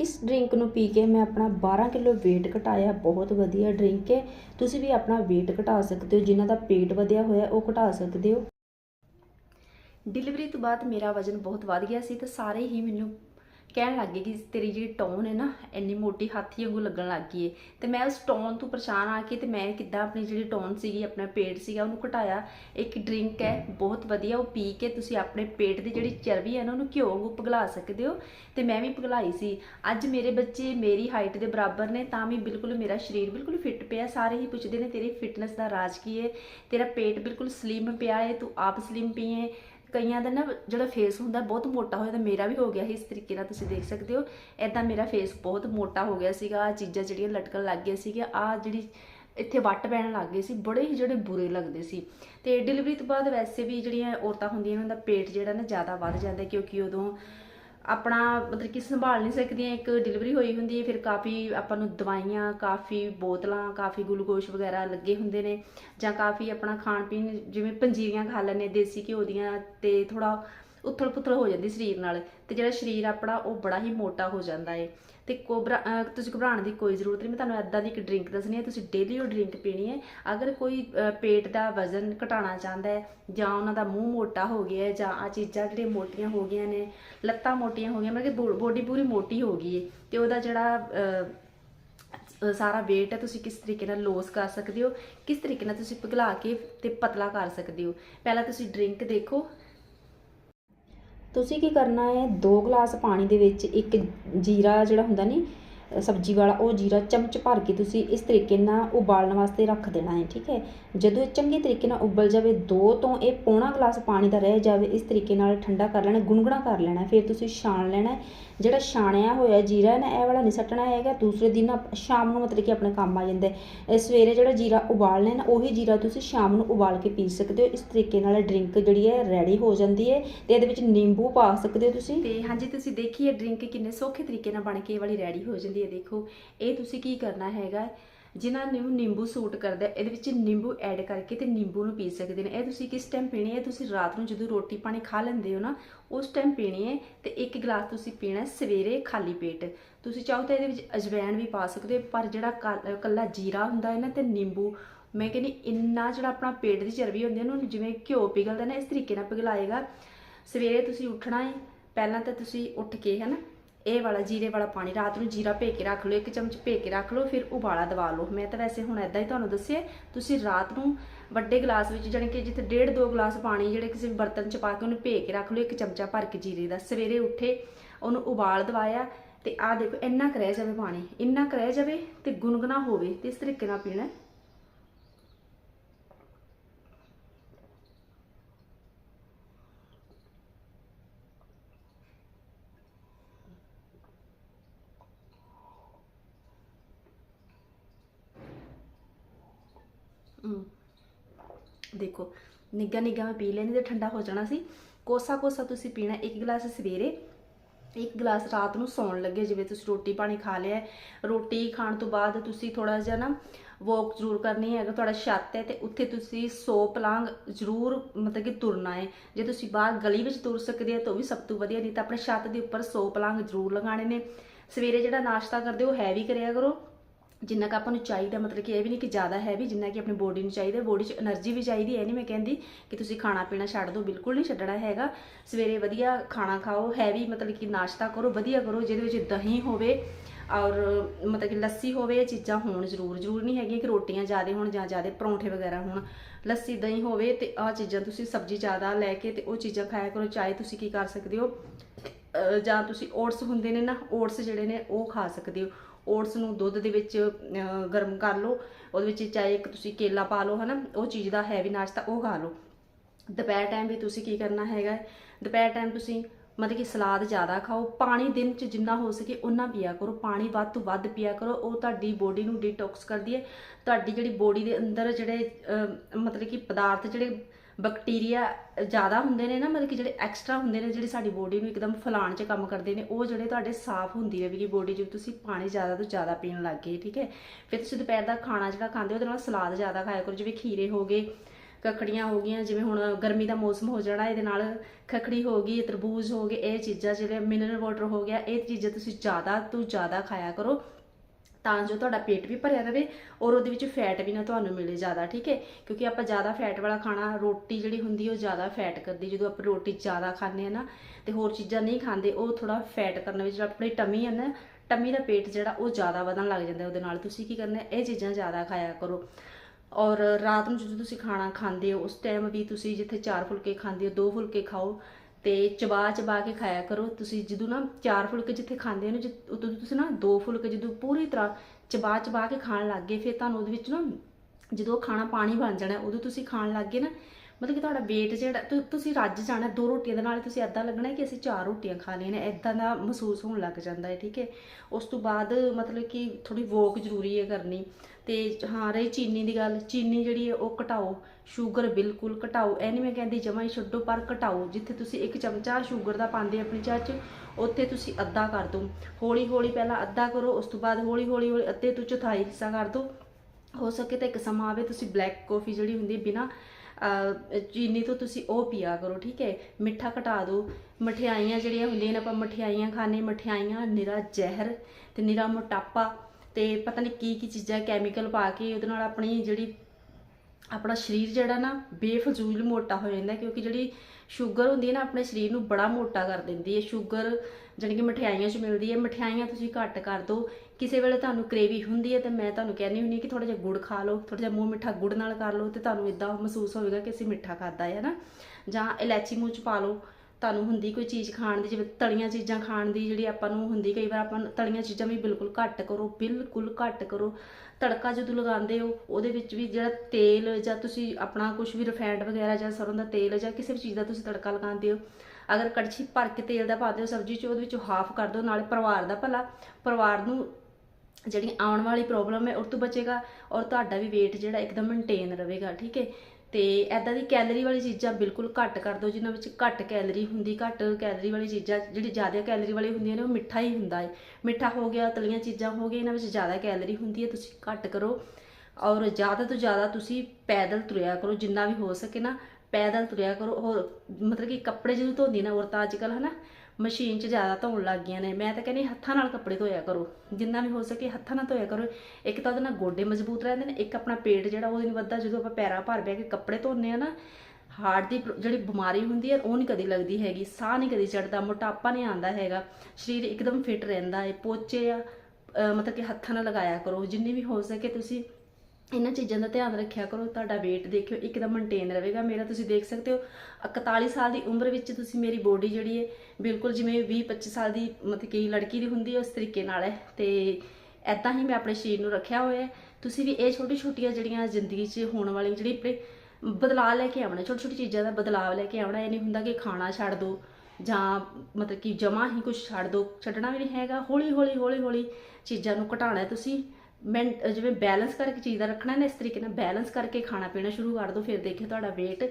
ਇਸ ਡਰਿੰਕ ਨੂੰ ਪੀ ਕੇ ਮੈਂ ਆਪਣਾ 12 ਕਿਲੋ weight ਘਟਾਇਆ, ਬਹੁਤ ਵਧੀਆ ਡਰਿੰਕ ਹੈ। ਤੁਸੀਂ ਵੀ ਆਪਣਾ weight ਘਟਾ ਸਕਦੇ ਹੋ, ਜਿਨ੍ਹਾਂ ਦਾ ਪੇਟ ਵਧਿਆ ਹੋਇਆ, ਉਹ ਘਟਾ ਸਕਦੇ ਹੋ। ਡਿਲੀਵਰੀ ਤੋਂ ਬਾਅਦ ਮੇਰਾ ਵਜ਼ਨ ਬਹੁਤ ਵੱਧ ਗਿਆ ਸੀ, ਤੇ ਸਾਰੇ ਹੀ ਮੈਨੂੰ ਕਹਿਣ ਲੱਗ ਗਈ ਕਿ ਤੇਰੀ ਜਿਹੜੀ ਟੋਨ ਹੈ ਨਾ, ਇੰਨੀ ਮੋਟੀ ਹਾਥੀ ਵਾਂਗੂ ਲੱਗਣ ਲੱਗ ਗਈ ਹੈ ਤੇ ਮੈਂ ਉਸ ਟੋਨ ਤੋਂ ਪਰੇਸ਼ਾਨ ਆ ਕੇ ਤੇ ਮੈਂ ਕਿੱਦਾਂ ਆਪਣੀ ਜਿਹੜੀ ਟੋਨ ਸੀਗੀ, ਆਪਣਾ ਪੇਟ ਸੀਗਾ, ਉਹਨੂੰ ਘਟਾਇਆ। ਇੱਕ ਡਰਿੰਕ ਹੈ, ਬਹੁਤ ਵਧੀਆ, ਉਹ ਪੀ ਕੇ ਤੁਸੀਂ ਆਪਣੇ ਪੇਟ ਦੀ ਜਿਹੜੀ ਚਰਬੀ ਹੈ ਨਾ, ਉਹਨੂੰ ਘਿਓ ਵਾਂਗੂ ਪਿਘਲਾ ਸਕਦੇ ਹੋ। ਤੇ ਮੈਂ ਵੀ ਪਿਘਲਾਈ ਸੀ। ਅੱਜ ਮੇਰੇ ਬੱਚੇ ਮੇਰੀ ਹਾਈਟ ਦੇ ਬਰਾਬਰ ਨੇ, ਤਾਂ ਵੀ ਬਿਲਕੁਲ ਮੇਰਾ ਸਰੀਰ ਬਿਲਕੁਲ ਫਿੱਟ ਪਿਆ। ਸਾਰੇ ਹੀ ਪੁੱਛਦੇ ਨੇ, ਤੇਰੀ ਫਿਟਨੈਸ ਦਾ ਰਾਜ ਕੀ ਹੈ ਤੇਰਾ ਪੇਟ ਬਿਲਕੁਲ ਸਲਿਮ ਪਿਆ ਹੈ ਤੂੰ ਆਪ ਸਲਿਮ ਪਈ ਹੈ ਕਈਆਂ ਦਾ ਨਾ ਜਿਹੜਾ ਫੇਸ ਹੁੰਦਾ ਬਹੁਤ ਮੋਟਾ ਹੋ ਜਾਂਦਾ ਮੇਰਾ ਵੀ ਹੋ ਗਿਆ ਸੀ, ਇਸ ਤਰੀਕੇ ਨਾਲ ਤੁਸੀਂ ਦੇਖ ਸਕਦੇ ਹੋ। ਐਦਾਂ ਮੇਰਾ ਫੇਸ ਬਹੁਤ ਮੋਟਾ ਹੋ ਗਿਆ ਸੀਗਾ, ਆਹ ਚੀਜ਼ਾਂ ਜਿਹੜੀਆਂ ਲਟਕਣ ਲੱਗ ਗਈਆਂ ਸੀਗੀਆਂ ਆ ਜਿਹੜੀ ਇੱਥੇ ਵੱਟ ਪੈਣ ਲੱਗ ਗਏ ਸੀ, ਬੜੇ ਹੀ ਜਿਹੜੇ ਬੁਰੇ ਲੱਗਦੇ ਸੀ। ਤੇ ਡਿਲੀਵਰੀ ਤੋਂ ਬਾਅਦ ਵੈਸੇ ਵੀ ਜਿਹੜੀਆਂ ਔਰਤਾਂ ਹੁੰਦੀਆਂ ਉਹਨਾਂ ਦਾ ਪੇਟ ਜਿਹੜਾ ਨਾ ਜ਼ਿਆਦਾ ਵੱਧ ਜਾਂਦਾ ਕਿਉਂਕਿ ਉਦੋਂ ਆਪਣਾ ਮਤਲਬ ਕਿ ਸੰਭਾਲ ਨਹੀਂ ਸਕਦੀਆਂ, ਇੱਕ ਡਿਲੀਵਰੀ ਹੋਈ ਹੁੰਦੀ ਹੈ, ਫਿਰ ਕਾਫੀ ਆਪਾਂ ਨੂੰ ਦਵਾਈਆਂ, ਕਾਫੀ ਬੋਤਲਾਂ, ਕਾਫੀ ਗਲੂਕੋਸ਼ ਵਗੈਰਾ ਲੱਗੇ ਹੁੰਦੇ ਨੇ ਜਾਂ ਕਾਫੀ ਆਪਣਾ ਖਾਣ ਪੀਣ ਜਿਵੇਂ ਪੰਜੀਰੀਆਂ ਖਾ ਲੈਂਦੇ, ਦੇਸੀ ਘਿਓ ਦੀਆਂ ਤੇ ਥੋੜਾ ਉਥਲ ਪੁਥਲ ਹੋ ਜਾਂਦੀ ਸਰੀਰ ਨਾਲ ਤੇ ਜਿਹੜਾ ਸਰੀਰ ਆਪਣਾ ਉਹ ਬੜਾ ਹੀ ਮੋਟਾ ਹੋ ਜਾਂਦਾ ਏ। ਤੇ ਕੋਬਰਾ ਤੁਸੀਂ ਘਬਰਾਉਣ ਦੀ ਕੋਈ ਜ਼ਰੂਰਤ ਨਹੀਂ, ਮੈਂ ਤੁਹਾਨੂੰ ਐਦਾਂ ਦੀ ਇੱਕ ਡਰਿੰਕ ਦੱਸਣੀ ਹੈ, ਤੁਸੀਂ ਡੇਲੀ ਉਹ ਡਰਿੰਕ ਪੀਣੀ ਹੈ। ਅਗਰ ਕੋਈ ਪੇਟ ਦਾ ਵਜ਼ਨ ਘਟਾਉਣਾ ਚਾਹੁੰਦਾ ਹੈ ਜਾਂ ਉਹਨਾਂ ਦਾ ਮੂੰਹ ਮੋਟਾ ਹੋ ਗਿਆ ਹੈ ਜਾਂ ਆ ਚੀਜ਼ਾਂ ਜਿਹੜੀਆਂ ਮੋਟੀਆਂ ਹੋ ਗਈਆਂ ਨੇ, ਲੱਤਾਂ ਮੋਟੀਆਂ ਹੋ ਗਈਆਂ, ਮਤਲਬ ਕਿ ਬੋਡੀ ਪੂਰੀ ਮੋਟੀ ਹੋ ਗਈ ਹੈ ਤੇ ਉਹਦਾ ਜਿਹੜਾ ਸਾਰਾ weight ਹੈ, ਤੁਸੀਂ ਕਿਸ ਤਰੀਕੇ ਨਾਲ ਲੋਸ ਕਰ ਸਕਦੇ ਹੋ, ਕਿਸ ਤਰੀਕੇ ਨਾਲ ਤੁਸੀਂ ਪਿਘਲਾ ਕੇ ਤੇ ਪਤਲਾ ਕਰ ਸਕਦੇ ਹੋ। ਪਹਿਲਾਂ ਤੁਸੀਂ ਡਰਿੰਕ ਦੇਖੋ ਤੁਸੀਂ ਕੀ ਕਰਨਾ ਹੈ? ਦੋ ਗਲਾਸ ਪਾਣੀ ਦੇ ਵਿੱਚ ਇੱਕ ਜੀਰਾ ਜਿਹੜਾ ਹੁੰਦਾ ਨਹੀਂ ਸਬਜ਼ੀ ਵਾਲਾ ਉਹ ਜੀਰਾ ਚਮਚ ਭਰ ਕੇ ਤੁਸੀਂ ਇਸ ਤਰੀਕੇ ਨਾਲ ਉਬਾਲਣ ਵਾਸਤੇ ਰੱਖ ਦੇਣਾ ਹੈ, ਠੀਕ ਹੈ? ਜਦੋਂ ਇਹ ਚੰਗੇ ਤਰੀਕੇ ਨਾਲ ਉਬਲ ਜਾਵੇ, ਦੋ ਤੋਂ ਇਹ ਪੌਣਾ ਗਲਾਸ ਪਾਣੀ ਦਾ ਰਹਿ ਜਾਵੇ, ਇਸ ਤਰੀਕੇ ਨਾਲ ਠੰਡਾ ਕਰ ਲੈਣਾ ਗੁਨਗੁਣਾ ਕਰ ਲੈਣਾ, ਫਿਰ ਤੁਸੀਂ ਛਾਣ ਲੈਣਾ ਜਿਹੜਾ ਛਾਣਿਆ ਹੋਇਆ ਜੀਰਾ ਨਾ, ਇਹ ਵਾਲਾ ਨਹੀਂ ਸੱਟਣਾ ਹੈਗਾ, ਦੂਸਰੇ ਦਿਨ ਨਾ ਸ਼ਾਮ ਨੂੰ ਮਤਲਬ ਕਿ ਆਪਣੇ ਕੰਮ ਆ ਜਾਂਦਾ ਹੈ। ਸਵੇਰੇ ਜਿਹੜਾ ਜੀਰਾ ਉਬਾਲ ਲੈਣਾ ਉਹੀ ਜੀਰਾ ਤੁਸੀਂ ਸ਼ਾਮ ਨੂੰ ਉਬਾਲ ਕੇ ਪੀ ਸਕਦੇ ਹੋ, ਇਸ ਤਰੀਕੇ ਨਾਲ ਡਰਿੰਕ ਜਿਹੜੀ ਹੈ, ਰੈਡੀ ਹੋ ਜਾਂਦੀ ਹੈ ਤੇ ਇਹਦੇ ਵਿੱਚ ਨਿੰਬੂ ਪਾ ਸਕਦੇ ਹੋ ਤੁਸੀਂ। ਤੇ ਹਾਂਜੀ, ਤੁਸੀਂ ਦੇਖੀਏ ਡਰਿੰਕ ਕਿੰਨੇ ਸੌਖੇ ਤਰੀਕੇ ਨਾਲ ਬਣ ਕੇ ਇਹ ਵਾਲੀ ਰੈਡੀ ਹੋ ਜਾਂਦੀ ਹੈ ਦੇਖੋ ਇਹ ਤੁਸੀਂ ਕੀ ਕਰਨਾ ਹੈਗਾ ਜਿਨ੍ਹਾਂ ਨੂੰ ਨਿੰਬੂ ਸੂਟ ਕਰਦਾ ਇਹਦੇ ਵਿੱਚ ਨਿੰਬੂ ਐਡ ਕਰਕੇ ਤੇ ਨਿੰਬੂ ਨੂੰ ਪੀ ਸਕਦੇ ਨੇ ਇਹ ਤੁਸੀਂ ਕਿਸ ਟਾਈਮ ਪੀਣੀ ਹੈ ਤੁਸੀਂ ਰਾਤ ਨੂੰ ਜਦੋਂ ਰੋਟੀ ਪਾਣੀ ਖਾ ਲੈਂਦੇ ਹੋ ਨਾ ਉਸ ਟਾਈਮ ਪੀਣੀ ਹੈ ਤੇ ਇੱਕ ਗਲਾਸ ਤੁਸੀਂ ਪੀਣਾ ਸਵੇਰੇ ਖਾਲੀ ਪੇਟ ਤੁਸੀਂ ਚਾਹੋ ਤਾਂ ਇਹਦੇ ਵਿੱਚ ਅਜਵਾਇਣ ਵੀ ਪਾ ਸਕਦੇ ਹੋ ਪਰ ਜਿਹੜਾ ਕੱਲ- ਕੱਲਾ ਜੀਰਾ ਹੁੰਦਾ ਹੈ ਨਾ ਤੇ ਨਿੰਬੂ ਮੈਂ ਕਹਿੰਦੀ ਇੰਨਾ ਜਿਹੜਾ ਆਪਣਾ ਪੇਟ ਦੀ ਚਰਬੀ ਹੁੰਦੀ ਹੈ ਉਹਨੂੰ ਜਿਵੇਂ ਘਿਓ ਪਿਘਲਦਾ ਨਾ ਇਸ ਤਰੀਕੇ ਨਾਲ ਪਿਘਲਾਏਗਾ ਸਵੇਰੇ ਤੁਸੀਂ ਉੱਠਣਾ ਹੈ ਪਹਿਲਾਂ ਤਾਂ ਤੁਸੀਂ ਉੱਠ ਕੇ ਹਨਾ ਇਹ ਵਾਲਾ ਜੀਰੇ ਵਾਲਾ ਪਾਣੀ ਰਾਤ ਨੂੰ ਜੀਰਾ ਭੇ ਕੇ ਰੱਖ ਲਓ, ਇੱਕ ਚਮਚ ਭੇ ਕੇ ਰੱਖ ਲਓ, ਫਿਰ ਉਬਾਲਾ ਦਵਾ ਲਓ। ਮੈਂ ਤਾਂ ਵੈਸੇ ਹੁਣ ਐਦਾਂ ਹੀ ਤੁਹਾਨੂੰ ਦੱਸਿਆ, ਤੁਸੀਂ ਰਾਤ ਨੂੰ ਵੱਡੇ ਗਲਾਸ ਵਿੱਚ ਜਾਣੀ ਕਿ ਜਿੱਥੇ ਡੇਢ ਦੋ ਗਲਾਸ ਪਾਣੀ ਜਿਹੜੇ ਕਿਸੇ ਬਰਤਨ 'ਚ ਪਾ ਕੇ ਉਹਨੂੰ ਭੇ ਕੇ ਰੱਖ ਲਓ, ਇੱਕ ਚਮਚਾ ਭਰ ਕੇ ਜੀਰੇ ਦਾ। ਸਵੇਰੇ ਉੱਠੇ, ਉਹਨੂੰ ਉਬਾਲ ਦਵਾਇਆ ਤੇ ਆਹ ਦੇਖੋ, ਇੰਨਾ ਕੁ ਜਾਵੇ ਪਾਣੀ, ਇੰਨਾ ਕੁ ਜਾਵੇ ਤੇ ਗੁਨਗੁਨਾ ਹੋਵੇ ਤੇ ਇਸ ਤਰੀਕੇ ਨਾਲ ਪੀਣਾ। ਦੇਖੋ, ਨਿੱਘਾ ਨਿੱਘਾ ਮੈਂ ਪੀ ਲੈਣੀ ਤੇ ਠੰਡਾ ਹੋ ਜਾਣਾ ਸੀ। ਕੋਸਾ ਕੋਸਾ ਤੁਸੀਂ ਪੀਣਾ, ਇੱਕ ਗਲਾਸ ਸਵੇਰੇ, ਇੱਕ ਗਲਾਸ ਰਾਤ ਨੂੰ ਸੌਣ ਲੱਗੇ, ਜਿਵੇਂ ਤੁਸੀਂ ਰੋਟੀ ਪਾਣੀ ਖਾ ਲਿਆ। ਰੋਟੀ ਖਾਣ ਤੋਂ ਬਾਅਦ ਤੁਸੀਂ ਥੋੜਾ ਜਿਹਾ ਨਾ ਵਾਕ ਜ਼ਰੂਰ ਕਰਨੀ ਹੈ, ਅਗਰ ਤੁਹਾਡਾ ਛੱਤ ਹੈ ਤੇ ਉੱਥੇ ਤੁਸੀਂ 100 ਪਲਾਂਗ ਜ਼ਰੂਰ ਮਤਲਬ ਕਿ ਤੁਰਨਾ ਹੈ। ਜੇ ਤੁਸੀਂ ਬਾਹਰ ਗਲੀ ਵਿੱਚ ਤੁਰ ਸਕਦੇ ਹੋ ਤਾਂ ਉਹ ਵੀ ਸਭ ਤੋਂ ਵਧੀਆ, ਨਹੀਂ ਤਾਂ ਆਪਣੇ ਛੱਤ ਦੇ ਉੱਪਰ 100 ਪਲਾਂਗ ਜ਼ਰੂਰ ਲਗਾਉਣੇ ਨੇ। ਸਵੇਰੇ ਜਿਹੜਾ ਨਾਸ਼ਤਾ ਕਰਦੇ ਹੋ ਹੈਵੀ ਕਰਿਆ ਕਰੋ। ਜਿੰਨਾ ਕਿ ਆਪਾਂ ਨੂੰ ਚਾਹੀਦਾ, ਮਤਲਬ ਕਿ ਇਹ ਵੀ ਨਹੀਂ ਕਿ ਜ਼ਿਆਦਾ ਹੈ ਵੀ ਜਿੰਨਾ ਕਿ ਆਪਣੀ ਬੋਡੀ ਨੂੰ ਚਾਹੀਦਾ ਬੋਡੀ 'ਚ એનર્ਜੀ ਵੀ ਚਾਹੀਦੀ ਹੈ ਨਹੀਂ ਮੈਂ ਕਹਿੰਦੀ ਕਿ ਤੁਸੀਂ ਖਾਣਾ ਪੀਣਾ ਛੱਡ ਦਿਓ, ਬਿਲਕੁਲ ਨਹੀਂ ਛੱਡਣਾ ਹੈਗਾ। ਸਵੇਰੇ ਵਧੀਆ ਖਾਣਾ ਖਾਓ ਹੈਵੀ ਮਤਲਬ ਕਿ ਨਾਸ਼ਤਾ ਕਰੋ, ਵਧੀਆ ਕਰੋ, ਜਿਹਦੇ ਵਿੱਚ ਦਹੀਂ ਹੋਵੇ ਔਰ ਮਤਲਬ ਕਿ ਲੱਸੀ ਹੋਵੇ, ਇਹ ਚੀਜ਼ਾਂ ਹੋਣ ਜ਼ਰੂਰ ਜ਼ਰੂਰ ਨਹੀਂ ਹੈਗੀਆਂ ਕਿ ਰੋਟੀਆਂ ਜ਼ਿਆਦਾ ਹੋਣ ਜਾਂ ਜ਼ਿਆਦਾ ਪਰੌਂਠੇ ਵਗੈਰਾ ਹੋਣ। ਲੱਸੀ, ਦਹੀਂ ਹੋਵੇ ਤੇ ਆਹ ਚੀਜ਼ਾਂ ਤੁਸੀਂ ਸਬਜ਼ੀ ਜ਼ਿਆਦਾ ਲੈ ਕੇ ਤੇ ਉਹ ਚੀਜ਼ਾਂ ਖਾਇਆ ਕਰੋ, ਚਾਹੇ ਤੁਸੀਂ ਕੀ ਕਰ ਸਕਦੇ ਹੋ ਜਾਂ ਤੁਸੀਂ ਓਟਸ ਹੁੰਦੇ ਨੇ ਨਾ ਓਟਸ ਜਿਹੜੇ ਨੇ ਉਹ ਖਾ ਸਕਦੇ ਹੋ। ਓਟਸ ਨੂੰ ਦੁੱਧ ਦੇ ਵਿੱਚ ਗਰਮ ਕਰ ਲਓ। ਉਹਦੇ ਵਿੱਚ ਚਾਹੇ ਇੱਕ ਤੁਸੀਂ ਕੇਲਾ ਪਾ ਲਓ, ਹਨਾ, ਉਹ ਚੀਜ਼ ਦਾ ਹੈਵੀ ਨਾਸ਼ਤਾ ਉਹ ਖਾ ਲਓ। ਦੁਪਹਿਰ ਟਾਈਮ ਵੀ ਤੁਸੀਂ ਕੀ ਕਰਨਾ ਹੈਗਾ ਦੁਪਹਿਰ ਟਾਈਮ ਤੁਸੀਂ ਮਤਲਬ ਕਿ ਸਲਾਦ ਜ਼ਿਆਦਾ ਖਾਓ। ਪਾਣੀ ਦਿਨ ਚ ਜਿੰਨਾ ਹੋ ਸਕੇ ਉਨਾ ਪੀਆ ਕਰੋ। ਪਾਣੀ ਵੱਧ ਤੋਂ ਵੱਧ ਪੀਆ ਕਰੋ। ਉਹ ਤੁਹਾਡੀ ਬੋਡੀ ਨੂੰ ਡੀਟੌਕਸ ਕਰਦੀ ਹੈ। ਤੁਹਾਡੀ ਜਿਹੜੀ ਬੋਡੀ ਦੇ ਅੰਦਰ ਜਿਹੜੇ ਮਤਲਬ ਕਿ ਪਦਾਰਥ ਜਿਹੜੇ ਬੈਕਟੀਰੀਆ ਜ਼ਿਆਦਾ ਹੁੰਦੇ ਨੇ ਨਾ, ਮਤਲਬ ਕਿ ਜਿਹੜੇ ਐਕਸਟਰਾ ਹੁੰਦੇ ਨੇ, ਜਿਹੜੇ ਸਾਡੀ ਬੋਡੀ ਨੂੰ ਇੱਕਦਮ ਫਲਾਣ 'ਚ ਕੰਮ ਕਰਦੇ ਨੇ, ਉਹ ਜਿਹੜੇ ਤੁਹਾਡੇ ਸਾਫ਼ ਹੁੰਦੀ ਰਹੇਗੀ ਬੋਡੀ ਜੇ ਤੁਸੀਂ ਪਾਣੀ ਜ਼ਿਆਦਾ ਤੋਂ ਜ਼ਿਆਦਾ ਪੀਣ ਲੱਗ ਗਏ, ਠੀਕ ਹੈ? ਫਿਰ ਤੁਸੀਂ ਦੁਪਹਿਰ ਦਾ ਖਾਣਾ ਜਿਹੜਾ ਖਾਂਦੇ ਹੋ, ਉਹਦੇ ਨਾਲ ਸਲਾਦ ਜ਼ਿਆਦਾ ਖਾਇਆ ਕਰੋ, ਜਿਵੇਂ ਖੀਰੇ ਹੋ ਗਏ ਕਕੜੀਆਂ ਹੋ ਗਈਆਂ, ਜਿਵੇਂ ਹੁਣ ਗਰਮੀ ਦਾ ਮੌਸਮ ਹੋ ਜਾਣਾ, ਇਹਦੇ ਨਾਲ ਖਖੜੀ ਹੋ ਗਈ, ਤਰਬੂਜ ਹੋ ਗਏ, ਇਹ ਚੀਜ਼ਾਂ ਜਿਹੜੇ ਮਿਨਰਲ ਵਾਟਰ ਹੋ ਗਿਆ, ਇਹ ਚੀਜ਼ਾਂ ਤੁਸੀਂ ਜ਼ਿਆਦਾ ਤੋਂ ਜ਼ਿਆਦਾ ਖਾਇਆ ਕਰੋ। ਤਾਂ ਜੋ ਤੁਹਾਡਾ ਪੇਟ ਵੀ ਭਰਿਆ ਰਵੇ ਔਰ ਉਹਦੇ ਵਿੱਚ ਫੈਟ ਵੀ ਨਾ ਤੁਹਾਨੂੰ ਮਿਲੇ ਜ਼ਿਆਦਾ, ਠੀਕ ਹੈ? ਕਿਉਂਕਿ ਆਪਾਂ ਜ਼ਿਆਦਾ ਫੈਟ ਵਾਲਾ ਖਾਣਾ, ਰੋਟੀ ਜਿਹੜੀ ਹੁੰਦੀ ਉਹ ਜ਼ਿਆਦਾ ਫੈਟ ਕਰਦੀ, ਜਦੋਂ ਆਪਾਂ ਰੋਟੀ ਜ਼ਿਆਦਾ ਖਾਂਦੇ ਆ ਨਾ ਤੇ ਹੋਰ ਚੀਜ਼ਾਂ ਨਹੀਂ ਖਾਂਦੇ, ਉਹ ਥੋੜਾ ਫੈਟ ਕਰਨ ਵਿੱਚ ਜਿਹੜਾ ਆਪਣੀ ਟਮੀ ਹੈ ਨਾ, ਟਮੀ ਦਾ ਪੇਟ ਜਿਹੜਾ ਉਹ ਜ਼ਿਆਦਾ ਵਧਣ ਲੱਗ ਜਾਂਦਾ ਉਹਦੇ ਨਾਲ। ਤੁਸੀਂ ਕੀ ਕਰਨਾ ਇਹ ਚੀਜ਼ਾਂ ਜ਼ਿਆਦਾ ਖਾਇਆ ਕਰੋ। ਔਰ ਰਾਤ ਨੂੰ ਜਦੋਂ ਤੁਸੀਂ ਖਾਣਾ ਖਾਂਦੇ ਹੋ, ਉਸ ਟਾਈਮ ਵੀ ਤੁਸੀਂ ਜਿੱਥੇ ਚਾਰ ਫੁਲਕੇ ਖਾਂਦੇ ਹੋ, ਦੋ ਫੁਲਕੇ ਖਾਓ ਤੇ ਚਬਾ ਚਬਾ ਕੇ ਖਾਇਆ ਕਰੋ। ਤੁਸੀਂ ਜਦੋਂ ਨਾ ਚਾਰ ਫੁਲਕੇ ਜਿੱਥੇ ਖਾਂਦੇ ਹੋ ਜਿ- ਉਦੋਂ ਤੁਸੀਂ ਨਾ ਦੋ ਫੁਲਕੇ ਜਦੋਂ ਪੂਰੀ ਤਰ੍ਹਾਂ ਚਬਾ ਚਬਾ ਕੇ ਖਾਣ ਲੱਗ ਗਏ, ਫਿਰ ਤੁਹਾਨੂੰ ਉਹਦੇ ਵਿੱਚ ਨਾ ਜਦੋਂ ਖਾਣਾ ਪਾਣੀ ਬਣ ਜਾਣਾ, ਉਦੋਂ ਤੁਸੀਂ ਖਾਣ ਲੱਗ ਗਏ ਨਾ ਮਤਲਬ ਕਿ ਤੁਹਾਡਾ weight ਜਿਹੜਾ, ਤੁ- ਤੁਸੀਂ ਰੱਜ ਜਾਣਾ, ਦੋ ਰੋਟੀਆਂ ਦੇ ਨਾਲ ਤੁਸੀਂ ਐਦਾਂ ਲੱਗਣਾ ਕਿ ਅਸੀਂ ਚਾਰ ਰੋਟੀਆਂ ਖਾ ਲਈਆਂ ਨੇ ਐਦਾਂ ਦਾ ਮਹਿਸੂਸ ਹੋਣ ਲੱਗ ਜਾਂਦਾ ਹੈ, ਠੀਕ ਹੈ? ਉਸ ਤੋਂ ਬਾਅਦ ਮਤਲਬ ਕਿ ਥੋੜੀ ਵੋਕ ਜ਼ਰੂਰੀ ਹੈ ਕਰਨੀ, ਤੇ ਹਾਂ, ਰਹੀ ਚੀਨੀ ਦੀ ਗੱਲ, ਚੀਨੀ ਜਿਹੜੀ ਹੈ ਉਹ ਘਟਾਓ ਸ਼ੂਗਰ ਬਿਲਕੁਲ ਘਟਾਓ ਐ ਨਹੀਂ ਮੈਂ ਕਹਿੰਦੀ ਜਮਾਂ ਹੀ ਛੱਡੋ, ਪਰ ਘਟਾਓ, ਜਿੱਥੇ ਤੁਸੀਂ ਇੱਕ ਚਮਚਾ ਸ਼ੂਗਰ ਦਾ ਪਾਉਂਦੇ ਆਪਣੀ ਚਾਹ 'ਚ, ਉੱਥੇ ਤੁਸੀਂ ਅੱਧਾ ਕਰ ਦਿਓ ਹੌਲੀ ਹੌਲੀ ਪਹਿਲਾਂ ਅੱਧਾ ਕਰੋ, ਉਸ ਤੋਂ ਬਾਅਦ ਹੌਲੀ ਹੌਲੀ ਹੌਲੀ ਅੱਧੇ ਤੋਂ ਚੌਥਾਈ ਹਿੱਸਾ ਕਰ ਦਿਓ, ਹੋ ਸਕੇ ਤਾਂ ਇੱਕ ਸਮਾਂ ਆਵੇ, ਤੁਸੀਂ ਬਲੈਕ ਕਾਫੀ ਜਿਹੜੀ ਹੁੰਦੀ ਬਿਨਾ ਚੀਨੀ ਤੋਂ ਤੁਸੀਂ ਉਹ ਪੀਆ ਕਰੋ, ਠੀਕ ਹੈ? ਮਿੱਠਾ ਘਟਾ ਦਿਓ। ਮਠਿਆਈਆਂ ਜਿਹੜੀਆਂ ਹੁੰਦੀਆਂ ਨੇ, ਆਪਾਂ ਮਠਿਆਈਆਂ ਖਾਣੇ ਮਠਿਆਈਆਂ, ਨਿਰਾ ਜ਼ਹਿਰ ਤੇ ਨਿਰਾ ਮੋਟਾਪਾ ਤੇ ਪਤਾ ਨਹੀਂ ਕੀ ਕੀ ਚੀਜ਼ਾਂ ਕੈਮੀਕਲ ਪਾ ਕੇ ਉਹਦੇ ਨਾਲ ਆਪਣੀ ਜਿਹੜੀ ਆਪਣਾ ਸਰੀਰ ਜਿਹੜਾ ਨਾ ਬੇਫਜ਼ੂਲ ਮੋਟਾ ਹੋ ਜਾਂਦਾ ਕਿਉਂਕਿ ਜਿਹੜੀ ਸ਼ੂਗਰ ਹੁੰਦੀ ਹੈ ਨਾ, ਆਪਣੇ ਸਰੀਰ ਨੂੰ ਬੜਾ ਮੋਟਾ ਕਰ ਦਿੰਦੀ ਹੈ। ਸ਼ੂਗਰ ਜਾਣੀ ਕਿ ਮਠਿਆਈਆਂ 'ਚ ਮਿਲਦੀ ਹੈ। ਮਠਿਆਈਆਂ ਤੁਸੀਂ ਘੱਟ ਕਰ ਦਿਓ। ਕਿਸੇ ਵੇਲੇ ਤੁਹਾਨੂੰ ਕਰੇਵੀ ਹੁੰਦੀ ਹੈ ਤੇ ਮੈਂ ਤੁਹਾਨੂੰ ਕਹਿੰਦੀ ਹੁੰਦੀ ਕਿ ਥੋੜਾ ਜਿਹਾ ਗੁੜ ਖਾ ਲਓ ਥੋੜਾ ਜਿਹਾ ਮੂੰਹ ਮਿੱਠਾ ਗੁੜ ਨਾਲ ਕਰ ਲਓ ਤੇ ਤੁਹਾਨੂੰ ਇਦਾਂ ਮਹਿਸੂਸ ਹੋਵੇਗਾ ਕਿ ਅਸੀਂ ਮਿੱਠਾ ਖਾਦਾ ਹੈ ਨਾ। ਜਾਂ ਇਲਾਚੀ ਮੂੰਹ 'ਚ ਪਾ ਲਓ। ਤੁਹਾਨੂੰ ਹੁੰਦੀ ਕੋਈ ਚੀਜ਼ ਖਾਣ ਦੀ, ਜਿਵੇਂ ਤਲੀਆਂ ਚੀਜ਼ਾਂ ਖਾਣ ਦੀ ਜਿਹੜੀ ਆਪਾਂ ਨੂੰ ਹੁੰਦੀ, ਕਈ ਵਾਰ ਆਪਾਂ ਨੂੰ ਤਲੀਆਂ ਚੀਜ਼ਾਂ ਵੀ ਬਿਲਕੁਲ ਘੱਟ ਕਰੋ, ਬਿਲਕੁਲ ਘੱਟ ਕਰੋ। ਤੜਕਾ ਜਦੋਂ ਲਗਾਉਂਦੇ ਹੋ, ਉਹਦੇ ਵਿੱਚ ਵੀ ਜਿਹੜਾ ਤੇਲ ਜਾਂ ਤੁਸੀਂ ਆਪਣਾ ਕੁਝ ਵੀ ਰਿਫਾਈਂਡ ਵਗੈਰਾ ਜਾਂ ਸਰੋਂ ਦਾ ਤੇਲ ਜਾਂ ਕਿਸੇ ਵੀ ਚੀਜ਼ ਦਾ ਤੁਸੀਂ ਤੜਕਾ ਲਗਾਉਂਦੇ ਹੋ, ਅਗਰ ਕੜਛੀ ਭਰ ਕੇ ਤੇਲ ਦਾ ਪਾਉਂਦੇ ਹੋ ਸਬਜ਼ੀ 'ਚ, ਉਹਦੇ ਵਿੱਚੋਂ ਹਾਫ ਕਰ ਦਿਓ, ਨਾਲੇ ਪਰਿਵਾਰ ਦਾ ਭਲਾ, ਪਰਿਵਾਰ ਨੂੰ ਜਿਹੜੀ ਆਉਣ ਵਾਲੀ ਪ੍ਰੋਬਲਮ ਹੈ, ਉਹ ਤੋਂ ਬਚੇਗਾ ਔਰ ਤੁਹਾਡਾ ਵੀ weight ਜਿਹੜਾ ਇੱਕਦਮ ਮੇਨਟੇਨ ਰਹੇਗਾ, ਠੀਕ ਹੈ। ਤੇ ਐਦਾਂ ਦੀ ਕੈਲਰੀ ਵਾਲੀ ਚੀਜ਼ਾਂ ਬਿਲਕੁਲ ਘੱਟ ਕਰ ਦਿਓ, ਜਿਨ੍ਹਾਂ ਵਿੱਚ ਘੱਟ ਕੈਲਰੀ ਹੁੰਦੀ, ਘੱਟ ਕੈਲਰੀ ਵਾਲੀ ਚੀਜ਼ਾਂ, ਜਿਹੜੀ ਜ਼ਿਆਦਾ ਕੈਲਰੀ ਵਾਲੀ ਹੁੰਦੀਆਂ ਨੇ, ਉਹ ਮਿੱਠਾ ਹੀ ਹੁੰਦਾ ਹੈ ਮਿੱਠਾ ਹੋ ਗਿਆ, ਤਲੀਆਂ ਚੀਜ਼ਾਂ ਹੋ ਗਈਆਂ, ਇਹਨਾਂ ਵਿੱਚ ਜ਼ਿਆਦਾ ਕੈਲਰੀ ਹੁੰਦੀ ਹੈ ਤੁਸੀਂ ਘੱਟ ਕਰੋ। ਔਰ ਜ਼ਿਆਦਾ ਤੋਂ ਜ਼ਿਆਦਾ ਤੁਸੀਂ ਪੈਦਲ ਤੁਰਿਆ ਕਰੋ, ਜਿੰਨਾ ਵੀ ਹੋ ਸਕੇ ਨਾ, ਪੈਦਲ ਤੁਰਿਆ ਕਰੋ। ਔਰ ਮਤਲਬ ਕਿ ਕੱਪੜੇ ਜਦੋਂ ਧੋਂਦੀ ਨਾ ਔਰਤਾਂ ਅੱਜ ਕੱਲ੍ਹ ਹਨਾ ਮਸ਼ੀਨ 'ਚ ਜ਼ਿਆਦਾ ਧੋਣ ਲੱਗ ਗਈਆਂ ਨੇ। ਮੈਂ ਤਾਂ ਕਹਿੰਦੀ ਹੱਥਾਂ ਨਾਲ ਕੱਪੜੇ ਧੋਇਆ ਕਰੋ। ਜਿੰਨਾ ਵੀ ਹੋ ਸਕੇ ਹੱਥਾਂ ਨਾਲ ਧੋਇਆ ਕਰੋ। ਇੱਕ ਤਾਂ ਉਹਦੇ ਨਾਲ ਗੋਡੇ ਮਜ਼ਬੂਤ ਰਹਿੰਦੇ ਨੇ, ਇੱਕ ਆਪਣਾ ਪੇਟ ਜਿਹੜਾ ਉਹ ਨਹੀਂ ਵੱਧਦਾ। ਜਦੋਂ ਆਪਾਂ ਪੈਰਾਂ ਭਰ ਬਹਿ ਕੇ ਕੱਪੜੇ ਧੋਨੇ ਆ ਨਾ, ਹਾਰਟ ਦੀ ਪ੍ਰੋ- ਜਿਹੜੀ ਬਿਮਾਰੀ ਹੁੰਦੀ ਹੈ, ਉਹ ਨਹੀਂ ਕਦੀ ਲੱਗਦੀ ਹੈਗੀ। ਸਾਹ ਨਹੀਂ ਕਦੀ ਚੜਦਾ ਮੋਟਾਪਾ ਨਹੀਂ ਆਉਂਦਾ ਹੈਗਾ। ਸਰੀਰ ਇੱਕਦਮ ਫਿੱਟ ਰਹਿੰਦਾ ਹੈ। ਪੋਚੇ ਆ ਮਤਲਬ ਕਿ ਹੱਥਾਂ ਨਾਲ ਲਗਾਇਆ ਕਰੋ। ਜਿੰਨੀ ਵੀ ਹੋ ਸਕੇ ਤੁਸੀਂ ਇਹਨਾਂ ਚੀਜ਼ਾਂ ਦਾ ਧਿਆਨ ਰੱਖਿਆ ਕਰੋ, ਤੁਹਾਡਾ weight ਦੇਖਿਓ, ਇੱਕਦਮ ਮੇਨਟੇਨ ਰਹੇਗਾ। ਮੇਰਾ ਤੁਸੀਂ ਦੇਖ ਸਕਦੇ ਹੋ ਅ 41 ਸਾਲ ਦੀ ਉਮਰ ਵਿੱਚ ਤੁਸੀਂ ਮੇਰੀ ਬੋਡੀ ਜਿਹੜੀ ਹੈ, ਬਿਲਕੁਲ ਜਿਵੇਂ 20 25 ਸਾਲ ਦੀ ਮਤਲਬ ਕਿ ਲੜਕੀ ਦੀ ਹੁੰਦੀ ਹੈ, ਉਸ ਤਰੀਕੇ ਨਾਲ ਹੈ। ਤੇ ਐਦਾਂ ਹੀ ਮੈਂ ਆਪਣੇ ਸਰੀਰ ਨੂੰ ਰੱਖਿਆ ਹੋਇਆ ਹੈ। ਤੁਸੀਂ ਵੀ ਇਹ ਛੋਟੀ ਛੋਟੀਆਂ ਜਿਹੜੀਆਂ ਜ਼ਿੰਦਗੀ 'ਚ ਹੋਣ ਵਾਲੀਆਂ ਜਿਹੜੀ ਆਪਣੇ ਬਦਲਾਅ ਲੈ ਕੇ ਆਉਣਾ ਛੋਟੀ ਛੋਟੀ ਚੀਜ਼ਾਂ ਦਾ ਬਦਲਾਅ ਲੈ ਕੇ ਆਉਣਾ, ਇਹ ਨਹੀਂ ਹੁੰਦਾ ਕਿ ਖਾਣਾ ਛੱਡ ਦਿਓ ਜਾਂ ਮਤਲਬ ਕਿ ਜਮਾ ਹੀ ਕੁਝ ਛੱਡ ਦਿਓ ਛੱਡਣਾ ਵੀ ਨਹੀਂ ਹੈਗਾ ਹੌਲੀ ਹੌਲੀ ਹੌਲੀ ਹੌਲੀ ਚੀਜ਼ਾਂ ਨੂੰ ਘਟਾਉਣਾ ਤੁਸੀਂ। ਮੈਂ ਜਿਵੇਂ ਬੈਲੈਂਸ ਕਰਕੇ ਚੀਜ਼ ਦਾ ਰੱਖਣਾ ਨਾ, ਇਸ ਤਰੀਕੇ ਨਾਲ ਬੈਲੈਂਸ ਕਰਕੇ ਖਾਣਾ ਪੀਣਾ ਸ਼ੁਰੂ ਕਰ ਦਿਓ ਫਿਰ ਦੇਖਿਓ ਤੁਹਾਡਾ weight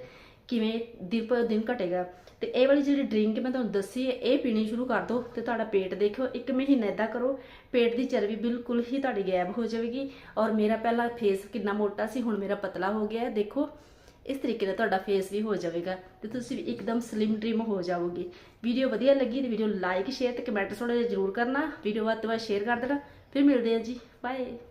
ਕਿਵੇਂ ਦਿਨ ਪਰ ਦਿਨ ਘਟੇਗਾ। ਤੇ ਇਹ ਵਾਲੀ ਜਿਹੜੀ ਡਰਿੰਕ ਮੈਂ ਤੁਹਾਨੂੰ ਦੱਸੀ ਹੈ, ਇਹ ਪੀਣੀ ਸ਼ੁਰੂ ਕਰ ਦਿਓ ਤੇ ਤੁਹਾਡਾ ਪੇਟ ਦੇਖਿਓ, ਇੱਕ ਮਹੀਨਾ ਇਦਾਂ ਕਰੋ, ਪੇਟ ਦੀ ਚਰਬੀ ਬਿਲਕੁਲ ਹੀ ਤੁਹਾਡੀ ਗਾਇਬ ਹੋ ਜਾਵੇਗੀ। ਔਰ ਮੇਰਾ ਪਹਿਲਾਂ ਫੇਸ ਕਿੰਨਾ ਮੋਟਾ ਸੀ, ਹੁਣ ਮੇਰਾ ਪਤਲਾ ਹੋ ਗਿਆ ਹੈ, ਦੇਖੋ, ਇਸ ਤਰੀਕੇ ਨਾਲ ਤੁਹਾਡਾ ਫੇਸ ਵੀ ਹੋ ਜਾਵੇਗਾ ਤੇ ਤੁਸੀਂ ਵੀ ਇੱਕਦਮ ਸਲਿਮ ਟ੍ਰਿਮ ਹੋ ਜਾਓਗੇ। ਵੀਡੀਓ ਵਧੀਆ ਲੱਗੀ ਤੇ ਵੀਡੀਓ ਲਾਈਕ ਸ਼ੇਅਰ ਤੇ ਕਮੈਂਟ ਥੋੜਾ ਜਿਹਾ ਜ਼ਰੂਰ ਕਰਨਾ, ਵੀਡੀਓ ਵੱਧ ਤੋਂ ਵੱਧ ਸ਼ੇਅਰ ਕਰ ਦੇਣਾ, ਫਿਰ ਮਿਲਦੇ ਹਾਂ ਜੀ। ouais.